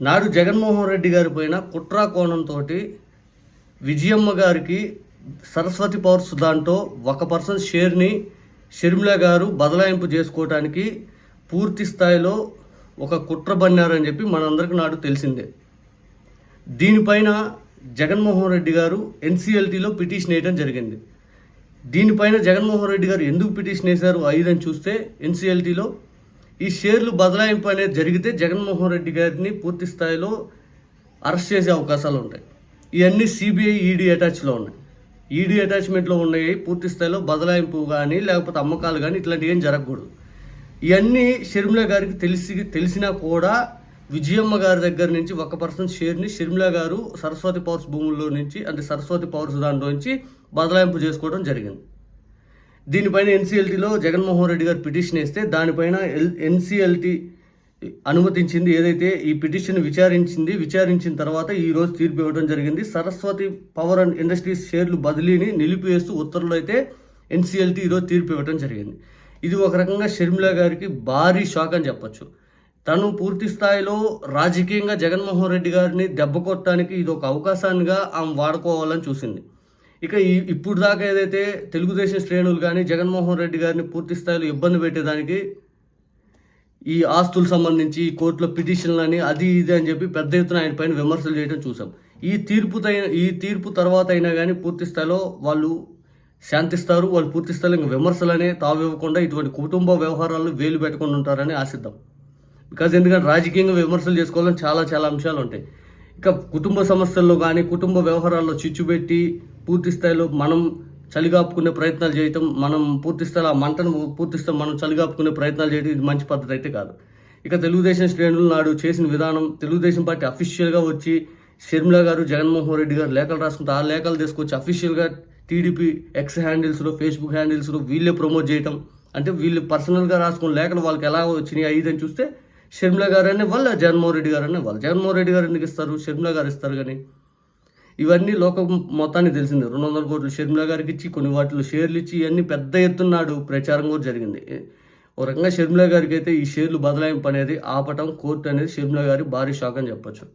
నాడు జగన్మోహన్ రెడ్డి గారి పైన కుట్రా కోణంతో విజయమ్మ గారికి సరస్వతి పవర్స్ దాంట్లో ఒక పర్సన్ షేర్ని షర్మిల గారు బదలాయింపు చేసుకోవటానికి పూర్తి స్థాయిలో ఒక కుట్ర బన్నారని చెప్పి మనందరికి నాడు తెలిసిందే. దీనిపైన జగన్మోహన్ రెడ్డి గారు ఎన్సీఎల్టీలో పిటిషన్ వేయడం జరిగింది. దీనిపైన జగన్మోహన్ రెడ్డి గారు ఎందుకు పిటిషన్ వేశారు ఐదని చూస్తే ఎన్సీఎల్టీలో ఈ షేర్లు బదలాయింపు అనేది జరిగితే జగన్మోహన్ రెడ్డి గారిని పూర్తి స్థాయిలో అరెస్ట్ చేసే అవకాశాలు ఉంటాయి. ఇవన్నీ సిబిఐ ఈడీ అటాచ్లో ఉన్నాయి. ఈడీ అటాచ్మెంట్లో ఉన్నాయి పూర్తి స్థాయిలో బదలాయింపు కానీ లేకపోతే అమ్మకాలు కానీ ఇట్లాంటివి ఏం జరగకూడదు. ఇవన్నీ షర్మిల గారికి తెలిసి తెలిసినా కూడా విజయమ్మ గారి దగ్గర నుంచి ఒక పర్సెంట్ షేర్ని షర్మిల గారు సరస్వతి పవర్స్ భూముల్లో నుంచి అంటే సరస్వతి పవర్స్ దాంట్లో నుంచి బదలాయింపు చేసుకోవడం జరిగింది. దీనిపైన ఎన్సీఎల్టీలో జగన్మోహన్ రెడ్డి గారు పిటిషన్ వేస్తే దానిపైన ఎల్ ఎన్సీఎల్టీ అనుమతించింది ఏదైతే ఈ పిటిషన్ విచారించింది విచారించిన తర్వాత ఈ రోజు తీర్పు ఇవ్వడం జరిగింది. సరస్వతి పవర్ అండ్ ఇండస్ట్రీస్ షేర్లు బదిలీని నిలిపివేస్తూ ఉత్తర్వులు అయితే ఎన్సీఎల్టీ ఈరోజు తీర్పు ఇవ్వడం జరిగింది. ఇది ఒక రకంగా షర్మిల గారికి భారీ షాక్ అని చెప్పొచ్చు. తను పూర్తి స్థాయిలో రాజకీయంగా జగన్మోహన్ రెడ్డి గారిని దెబ్బ కొట్టడానికి ఇది ఒక అవకాశాన్నిగా ఆమె వాడుకోవాలని చూసింది. ఇక ఈ ఇప్పుడు దాకా ఏదైతే తెలుగుదేశం శ్రేణులు కానీ జగన్మోహన్ రెడ్డి గారిని పూర్తి స్థాయిలో ఇబ్బంది పెట్టేదానికి ఈ ఆస్తులు సంబంధించి ఈ కోర్టులో పిటిషన్లు అని అది ఇది అని చెప్పి పెద్ద ఎత్తున ఆయన పైన విమర్శలు చేయడం చూసాం. ఈ తీర్పు ఈ తీర్పు తర్వాత అయినా కానీ పూర్తి స్థాయిలో వాళ్ళు శాంతిస్తారు. వాళ్ళు పూర్తి స్థాయిలో ఇంకా విమర్శలనే తావివ్వకుండా ఇటువంటి కుటుంబ వ్యవహారాలు వేలు పెట్టకుండా ఉంటారని ఆశిద్దాం. బికాజ్ ఎందుకంటే రాజకీయంగా విమర్శలు చేసుకోవాలని చాలా చాలా అంశాలు ఉంటాయి. ఇక కుటుంబ సమస్యల్లో కానీ కుటుంబ వ్యవహారాల్లో చిచ్చుపెట్టి పూర్తి స్థాయిలో మనం చలిగాపుకునే ప్రయత్నాలు చేయటం మనం పూర్తి స్థాయిలో ఆ మంటను పూర్తి స్థాయి మనం చలిగాపుకునే ప్రయత్నాలు చేయడం ఇది మంచి పద్ధతి అయితే కాదు. ఇక తెలుగుదేశం శ్రేణులు నాడు చేసిన విధానం తెలుగుదేశం పార్టీ అఫీషియల్గా వచ్చి షర్మిల గారు జగన్మోహన్ రెడ్డి గారు లేఖలు రాసుకుంటే ఆ లేఖలు తీసుకొచ్చి అఫీషియల్గా టీడీపీ ఎక్స్ హ్యాండిల్స్లో ఫేస్బుక్ హ్యాండిల్స్లో వీళ్ళే ప్రమోట్ చేయటం అంటే వీళ్ళు పర్సనల్గా రాసుకున్న లేఖలు వాళ్ళకి ఎలా వచ్చినాయి ఐదు అని చూస్తే షర్మిల గారు అనే వాళ్ళు జగన్మోహన్ రెడ్డి గారు అనే వాళ్ళు. జగన్మోహన్ రెడ్డి గారు ఎందుకు ఇస్తారు? షర్మిల గారు ఇస్తారు కానీ ఇవన్నీ లోకం మొత్తానికి తెలిసింది. రెండు వందల కోట్లు షర్మిల గారికి ఇచ్చి కొన్ని వాటిలో షేర్లు ఇచ్చి ఇవన్నీ పెద్ద ఎత్తున్నాడు ప్రచారం కూడా జరిగింది. ఒక రకంగా షర్మిల గారికి అయితే ఈ షేర్లు బదలాయింపు అనేది ఆపటం కోర్టు అనేది షర్మిల గారి భారీ షాక్ అని చెప్పొచ్చు.